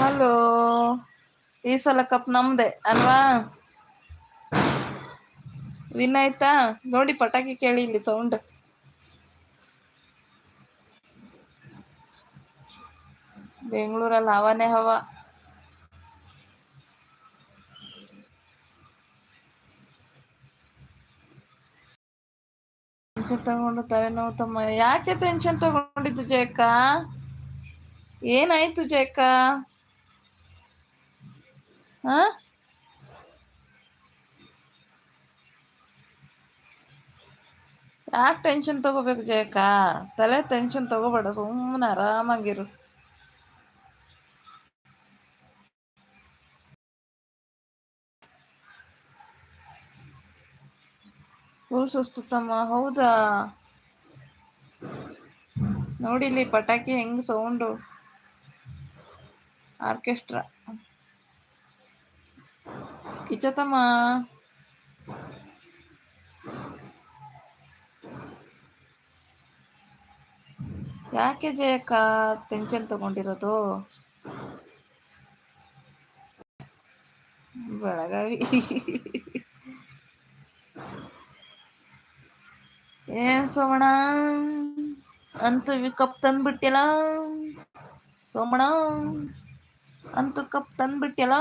Hello, ಈ ಸಲ cup ನಮ್ದೆ, ಅಲ್ವಾ? ವಿನ್ ಆಯ್ತಾ? ನೋಡಿ, ಪಟಾಕಿ ಕೇಳಿ ಇಲ್ಲಿ ಸೌಂಡ್ ಬೆಂಗಳೂರಲ್ಲಿ ಹವಾನೇ ಹವಾ. ಟೆನ್ಷನ್ ತಗೊಂಡು ತಲೆನೋವು ತಮ್ಮ ಯಾಕೆ ಟೆನ್ಷನ್ ತಗೊಂಡಿದ್ದು ಜಯಕ್ಕ? ಏನಾಯ್ತು ಜಯಕ್ಕ? ಹಾ? ಯಾಕೆ ಟೆನ್ಷನ್ ತಗೋಬೇಕು ಜಯಕ್ಕ? ತಲೆ ಟೆನ್ಷನ್ ತಗೋಬೇಡ, ಸುಮ್ಮನೆ ಆರಾಮಾಗಿರು. ಫುಲ್ ಸುಸ್ತು ತಮ್ಮ, ಹೌದಾ? ನೋಡಿಲಿ ಪಟಾಕಿ ಹೆಂಗ್ ಸೌಂಡು. ಆರ್ಕೆಸ್ಟ್ರಾ. ಕಿಚತಮ್ಮ ಯಾಕೆ ಜಯಕ್ಕ ಟೆನ್ಷನ್ ತಗೊಂಡಿರೋದು? ಬೆಳಗಾವಿ. ಏನ್ ಸೋಮಣ ಅಂತೂ ಕಪ್ ತಂದ್ಬಿಟ್ಟಿಲ್ಲ. ಸೋಮಣ ಅಂತೂ ಕಪ್ ತಂದ್ಬಿಟ್ಟಿಲ್ಲ.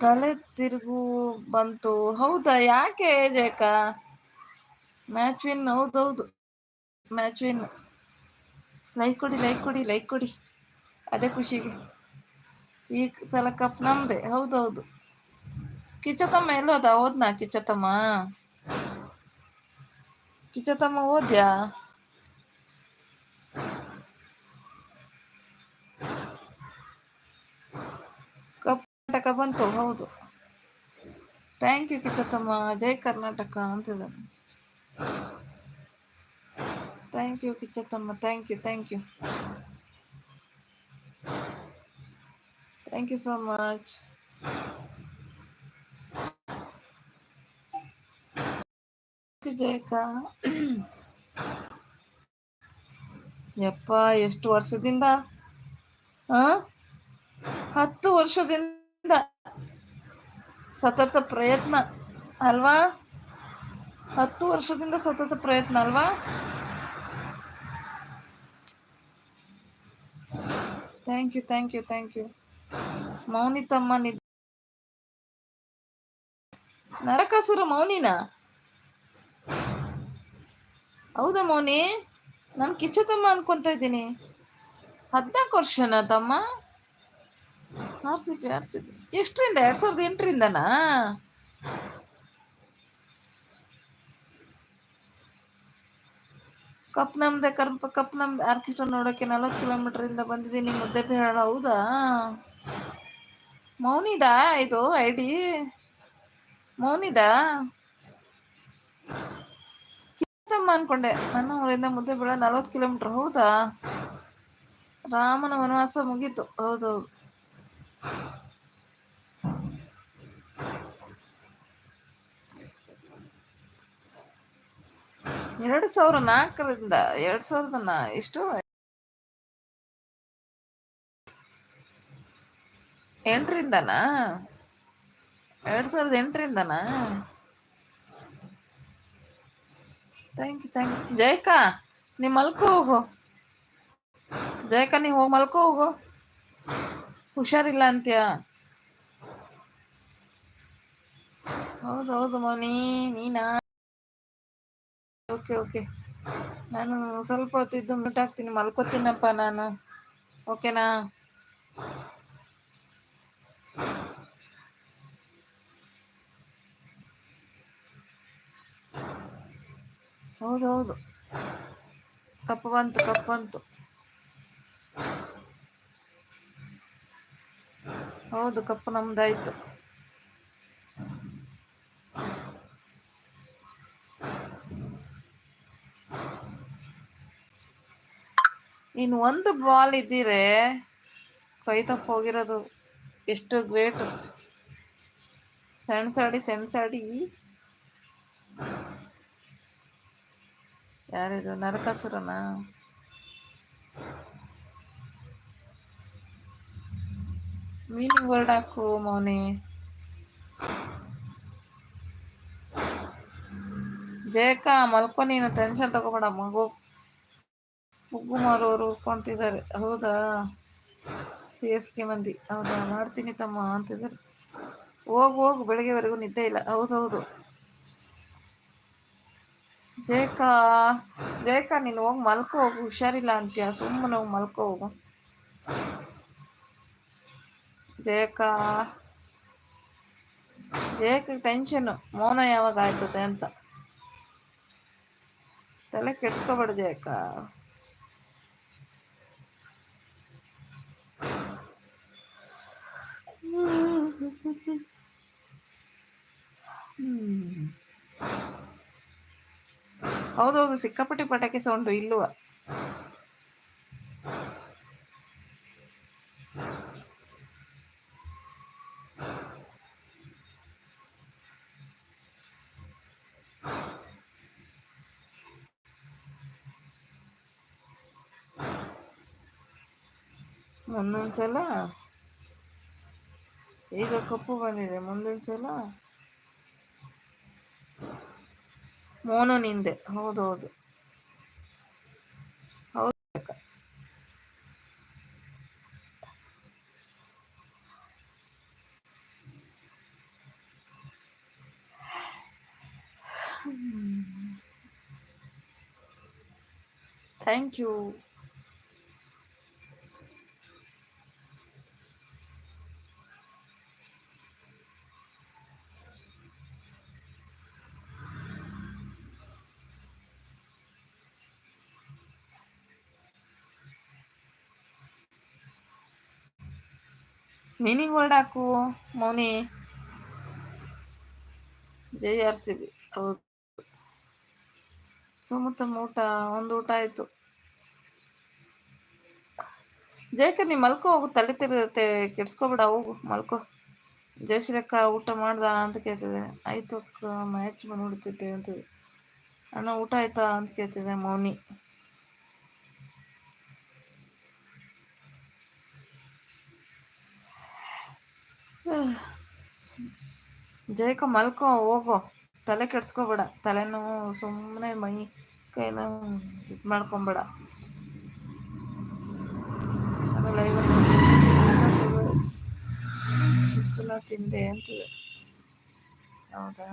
ತಲೆ ತಿರುಗು ಬಂತು. ಹೌದಾ? ಯಾಕೆ ಜಯಕ? ಮ್ಯಾಚ್ ವಿನ್ ಹೌದೌದು ಮ್ಯಾಚ್ ವಿನ್ ಲೈಕ್ ಕೊಡಿ ಲೈಕ್ ಕೊಡಿ ಲೈಕ್ ಕೊಡಿ. ಅದೇ ಖುಷಿಗೆ. ಈ ಸಲ ಕಪ್ ನಮ್ದೆ. ಹೌದೌದು ಕಿಚತಮ್ಮ ಎಲ್ಲೋದ ಓದ್ನಾ ಕಿಚತಮ್ಮ ಕಿಚತಮ್ಮ ಓದ್ಯಾ? ಕರ್ನಾಟಕ ಬಂತು, ಹೌದು. ಥ್ಯಾಂಕ್ ಯು ಕಿಚ್ಚತಮ್ಮ ಜೈ ಕರ್ನಾಟಕ ಅಂತಿದ್ದಾನೆ thank you ಕಿಚ್ಚತಮ್ಮ thank you thank you thank you so much ಜಯಕ ಯಪ್ಪ, ಎಷ್ಟು ವರ್ಷದಿಂದ, ಆ? ಹತ್ತು ವರ್ಷದಿಂದ ಸತತ ಪ್ರಯತ್ನ ಅಲ್ವಾ? ಹತ್ತು ವರ್ಷದಿಂದ ಸತತ ಪ್ರಯತ್ನ ಅಲ್ವಾ? Thank you thank you thank you Mouni ತಮ್ಮ ನಿದ್ ನರಕಾಸುರ ಮೌನಿನ? ಹೌದಾ ಮೌನಿ? ನಾನು ಕಿಚ್ಚತಮ್ಮ ಅನ್ಕೊಂತ ಇದ್ದೀನಿ. ಹದಿನಾಲ್ಕು ವರ್ಷನಾ ತಮ್ಮ? ಆರ್ ಸಿ ಎಷ್ಟರಿಂದ? ಎರಡು ಸಾವಿರದ ಎಂಟರಿಂದನಾ? ಕಪ್ ನಮ್ದೆ ಕರ್ಪ ಕಪ್ ನಮ್ದೆ ಆರ್ಕೆಸ್ಟ್ರಾ ನೋಡೋಕ್ಕೆ ನಲ್ವತ್ತು ಕಿಲೋಮೀಟರ್ ಇಂದ ಬಂದಿದ್ದೀನಿ, ಮುದ್ದೆ ಹೇಳ ಹೌದಾ? ಮೌನಿದಾ ಇದು ಐಡಿ ಮೌನಿದಾ? ಕಿತ್ತಮ್ಮ ಅನ್ಕೊಂಡೆ, ನನ್ನ ಊರಿಂದ ಮುದ್ದೆ ಬೇಡ ನಲವತ್ತು ಕಿಲೋಮೀಟರ್, ಹೌದಾ? ರಾಮನ ವನವಾಸ ಮುಗೀತು, ಹೌದೌದು. ಎರಡು ಸಾವಿರ ನಾಲ್ಕರಿಂದ ಎರಡ್ ಸಾವಿರದ ಎಷ್ಟು ಎಂಟರಿಂದನಾ? ಎರಡ್ ಸಾವಿರದ ಎಂಟರಿಂದನಾ? ಥ್ಯಾಂಕ್ ಯು ಥ್ಯಾಂಕ್ ಯು ಜಯಕಾ, ನೀ ಮಲ್ಕೋ, ಹೋಗು. ಜಯಕ, ನೀ ಹೋಗಿ, ಮಲ್ಕೋ, ಹೋಗು. ಹುಷಾರಿಲ್ಲ ಅಂತ್ಯ? ಹೌದು ಹೌದು ಮೌನಿ, ನೀನಾ? Okay okay. ನಾನು ಸ್ವಲ್ಪ ಹೊತ್ತಿದ್ದು ಹಾಕ್ತೀನಿ. ಮಲ್ಕೋತೀನಪ್ಪ ನಾನು. ಓಕೆನಾ? ಹೌದು ಹೌದು ಕಪ್ಪು ಬಂತು ಕಪ್ಪು ಬಂತು. ಹೌದು, ಕಪ್ಪು ನಮ್ದಾಯ್ತು. ಇನ್ನು ಒಂದು ಬಾಲ್ ಇದ್ದೀರೆ, ಕೈ ತಪ್ಪು ಹೋಗಿರೋದು. ಎಷ್ಟು ಗ್ರೇಟ್ ಸಣ್ಸಾಡಿ ಸಣ್ಸಾಡಿ ಯಾರಿದು? ನರಕಾಸುರನ? ಮೀನಿಂಗ್ ವರ್ಡ್ ಹಾಕು ಮೌನಿ. ಜಯಕ ಮಲ್ಕೊ ನೀನು ಟೆನ್ಷನ್ ತಗೋಬೇಡ ಮಗು. ಮುಗ್ಗು ಮಾರೋರು ಉಳ್ಕೊಂತಿದ್ದಾರೆ ಹೌದಾ? ಸಿ ಎಸ್ ಕೆ ಮಂದಿ. ಹೌದಾ? ಮಾಡ್ತೀನಿ ತಮ್ಮ ಅಂತಿದ್ದಾರೆ. ಹೋಗು ಹೋಗು, ಬೆಳಗ್ಗೆವರೆಗೂ ನಿದ್ದೆ ಇಲ್ಲ. ಹೌದೌದು. ಜೇಕಾ ಜೇಕಾ ನೀನು ಹೋಗಿ ಮಲ್ಕೋ, ಹೋಗು. ಹುಷಾರಿಲ್ಲ ಅಂತೀಯ? ಸುಮ್ಮನೆ ಹೋಗಿ ಮಲ್ಕೋ, ಹೋಗು. ಜೇಕಾ ಜೇಕ ಟೆನ್ಷನ್ನು ಮೌನ ಯಾವಾಗ ಆಯ್ತದೆ ಅಂತ. ತಲೆ ಕೆಡ್ಸ್ಕೊಬೇಡ ಜಯಕ್ಕ ಹೌದೌದು ಸಿಕ್ಕಾಪಟ್ಟೆ ಪಟಾಕಿ ಸೌಂಡು ಇಲ್ಲುವ ಮುಂದೊಂದ್ಸಲ ಈಗ ಕಪ್ಪು ಬಂದಿದೆ ಮುಂದಿನ ಸಲ ಮೋನು ನಿಂದೆ. ಹೌದೌದು ಹೌದು. ಥ್ಯಾಂಕ್ ಯು ಮೀನಿಂಗ್ ವರ್ಡ್ ಹಾಕು, Mouni. J R C B. ಹೌದು. ಊಟ ಒಂದು ಊಟ ಆಯ್ತು. ಜಯಕ ನೀ ಮಲ್ಕೋ, ಹೋಗು, ತಲೆ ತಿರುಗತ್ತೆ ಕೆಡ್ಸ್ಕೊಬೇಡ, ಹೋಗು, ಮಲ್ಕೋ. ಜಯಶ್ರೀಕ್ಕ, ಊಟ ಮಾಡ್ದ ಅಂತ ಕೇಳ್ತಿದೆ ಆಯ್ತು ಅಕ್ಕ ಮ್ಯಾಚ್ ನೋಡ್ತಿದ್ದೆ ಅಂತ ಅಣ್ಣ, ಊಟ ಆಯ್ತಾ ಅಂತ ಕೇಳ್ತಿದೆ ಮೌನಿ. ಜಯಕ ಮಲ್ಕೋ, ಹೋಗೋ. ತಲೆ ಕೆಡ್ಸ್ಕೊಬೇಡ. ತಲೆನೋವು ಸುಮ್ಮನೆ ಮೈ ಕೈನ ಇದು ಮಾಡ್ಕೊಂಬೇಡ. ಸುಸಲ ತಿಂದೆ ಅಂತಿದೆ. ಹೌದಾ?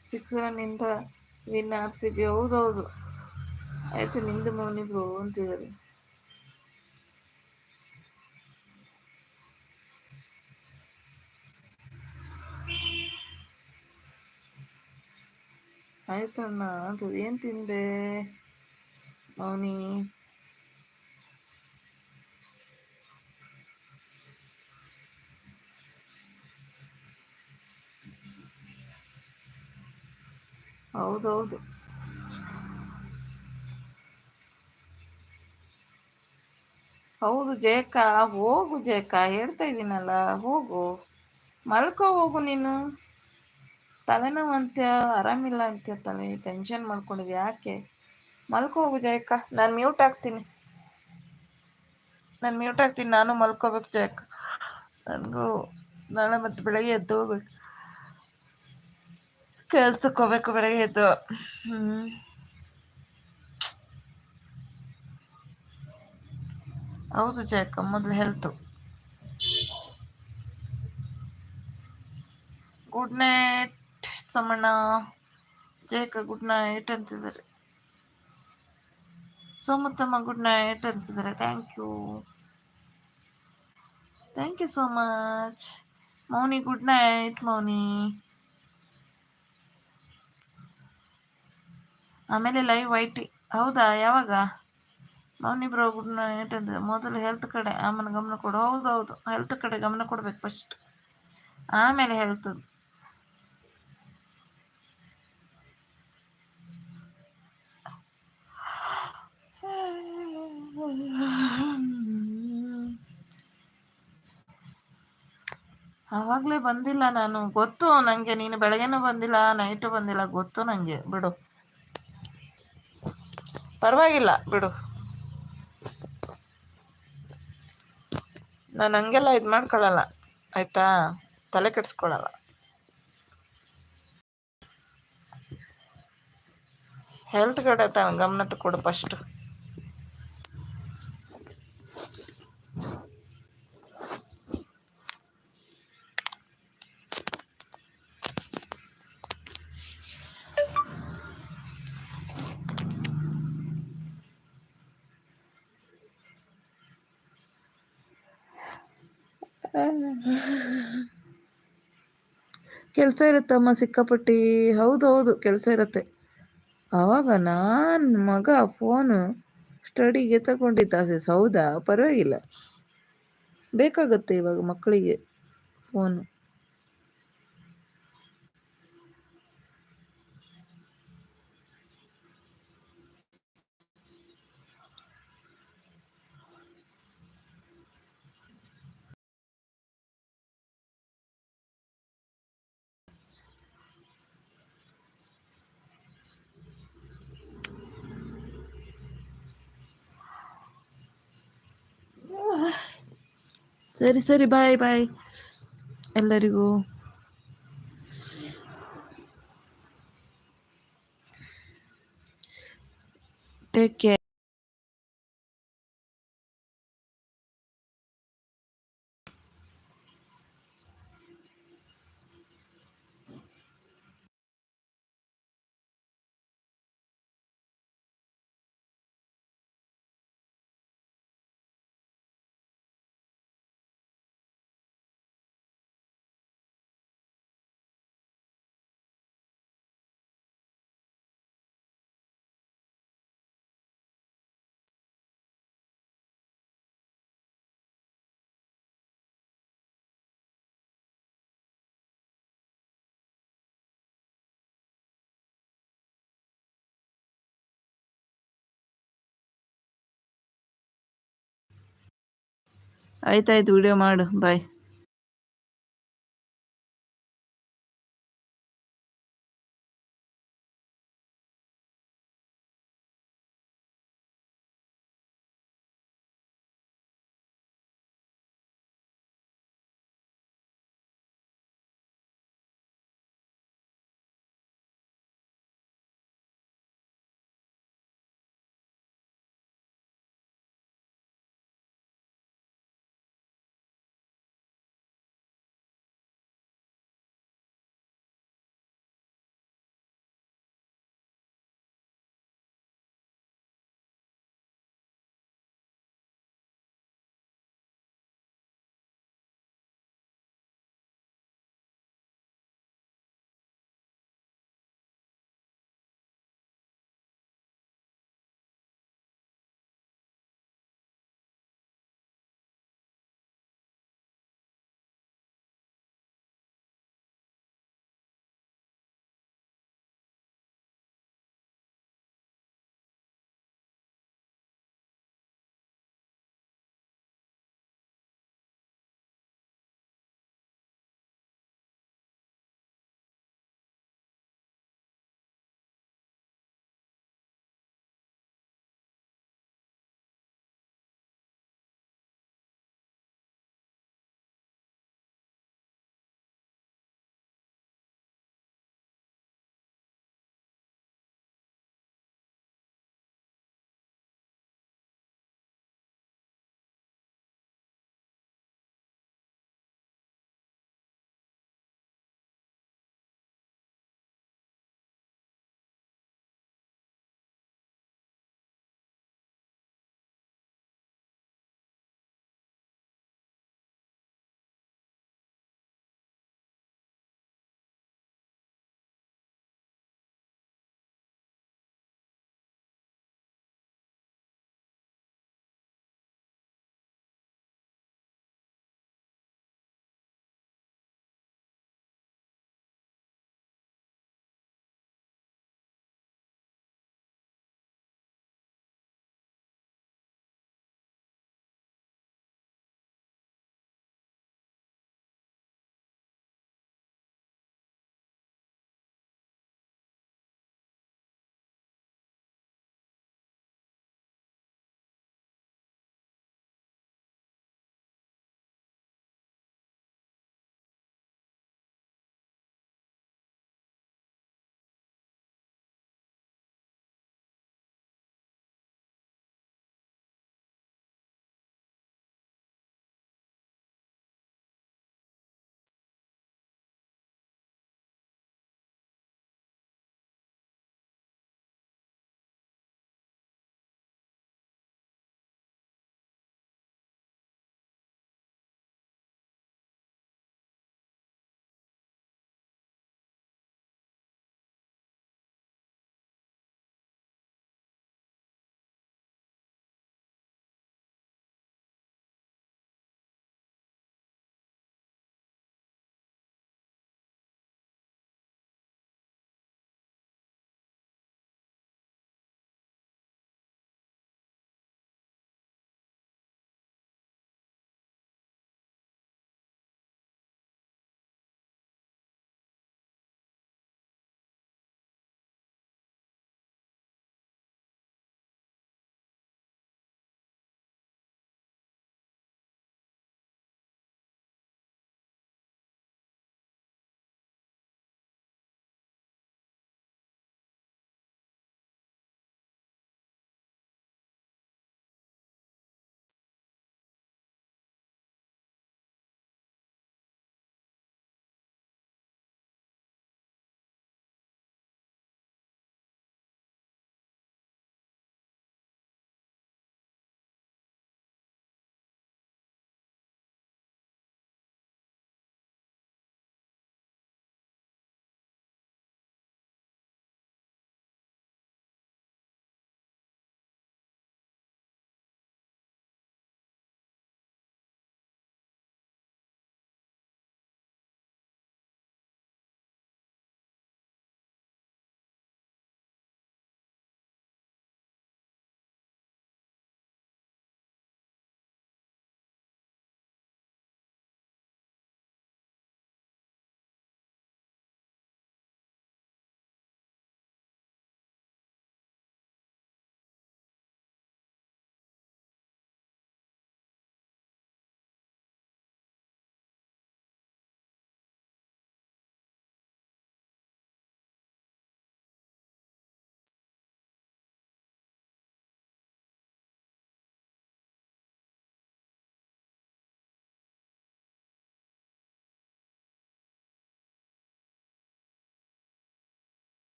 ಸಿಕ್ಸ್ ರನ್ನಿಂದ ವಿನ್ ಆರ್ ಸಿ ಬಿ. ಹೌದೌದು. ಆಯ್ತು ನಿಂದು ಮೌನಿ ಬ್ರೋ ಅಂತಿದ್ದಾರೆ ಆಯ್ತಣ್ಣ ಅಂತದ್ದು ಏನು ತಿಂದೆ ಮೌನಿ? ಹೌದೌದು. ಹೌದು ಜಯಕ್ಕ, ಹೋಗು ಜಯಕ್ಕ, ಹೇಳ್ತಾ ಇದ್ದೀನಲ್ಲ ಹೋಗು. ಮಲ್ಕೋ, ಹೋಗು ನೀನು. ತಲೆನೋವು ಅಂತ್ಯ ಆರಾಮಿಲ್ಲ ಅಂತ್ಯ ತಲೆ ಟೆನ್ಷನ್ ಮಾಡ್ಕೊಂಡಿದ್ದೆ ಯಾಕೆ? ಮಲ್ಕೋ, ಹೋಗು ಜಯಕ್ಕ. ನಾನು ಮ್ಯೂಟ್ ಆಗ್ತೀನಿ. ನಾನು ಮ್ಯೂಟ್ ಆಗ್ತೀನಿ, ನಾನು ಮಲ್ಕೋಬೇಕು ಜಯಕ್ಕ. ನನಗೂ ನಾಳೆ ಮತ್ತೆ ಬೆಳಗ್ಗೆ ಎದ್ದು ಹೋಗ್ಬೇಕು. ಕೆಲ್ಸಕ್ಕೆ ಹೋಗ್ಬೇಕು, ಬೆಳಗ್ಗೆ ಎದ್ದು. ಹ್ಞೂ ಹೌದು ಜಯಕ್ಕ ಮೊದಲು ಹೆಲ್ತು ಗುಡ್ ನೈಟ್ ಸಮಣ್ಣ. ಜಯಕ್ಕ ಗುಡ್ ನೈಟ್ ಅಂತಿದ್ದಾರೆ. ಸೋಮತ್ತಮ್ಮ ಗುಡ್ ನೈಟ್ ಅಂತಿದ್ದಾರೆ. Thank you thank you so much Mouni good night Mouni. ಆಮೇಲೆ ಲೈವ್ ವೈಟಿ ಹೌದಾ, ಯಾವಾಗ? ಮೌನಿ ಬ್ರೋ ಏನಂತ ಮೊದಲು ಹೆಲ್ತ್ ಕಡೆ ಆಮೇಲೆ ಗಮನ ಕೊಡು. ಹೌದು ಹೌದು. ಹೆಲ್ತ್ ಕಡೆ ಗಮನ ಕೊಡ್ಬೇಕು ಫಸ್ಟ್ ಆಮೇಲೆ ಹೆಲ್ತ್ ಆವಾಗಲೇ ಬಂದಿಲ್ಲ ನಾನು. ಗೊತ್ತು ನನಗೆ ನೀನು ಬೆಳಗ್ಗೆನೂ ಬಂದಿಲ್ಲ ನೈಟು ಬಂದಿಲ್ಲ. ಗೊತ್ತು ನನಗೆ ಬಿಡು. ಪರವಾಗಿಲ್ಲ. ಬಿಡು. ನಾನು ಹಂಗೆಲ್ಲ ಇದು ಮಾಡ್ಕೊಳ್ಳಲ್ಲ ಆಯಿತಾ? ತಲೆ ಕೆಡಿಸ್ಕೊಳ್ಳಲ್ಲ ಹೆಲ್ತ್ ಕಡೆ ತಾನು ಗಮನ ಕೊಡು ಫಸ್ಟು ಕೆಲಸ ಇರುತ್ತಮ್ಮ ಸಿಕ್ಕಾಪಟ್ಟಿ. ಹೌದು ಹೌದು, ಕೆಲಸ ಇರುತ್ತೆ. ಆವಾಗ ನಾನು ಮಗ ಫೋನು ಸ್ಟಡಿಗೆ ತಗೊಂಡಿದ್ದ ಆಸೆಸ್. ಹೌದಾ? ಪರವಾಗಿಲ್ಲ. ಬೇಕಾಗುತ್ತೆ ಇವಾಗ ಮಕ್ಕಳಿಗೆ ಫೋನು ಸರಿ ಸರಿ ಬಾಯ್ ಬಾಯ್ ಎಲ್ಲರಿಗೂ ಟೇಕ್ ಕೇರ್ ಆಯ್ತಾಯ್ತು ವಿಡಿಯೋ ಮಾಡು ಬಾಯ್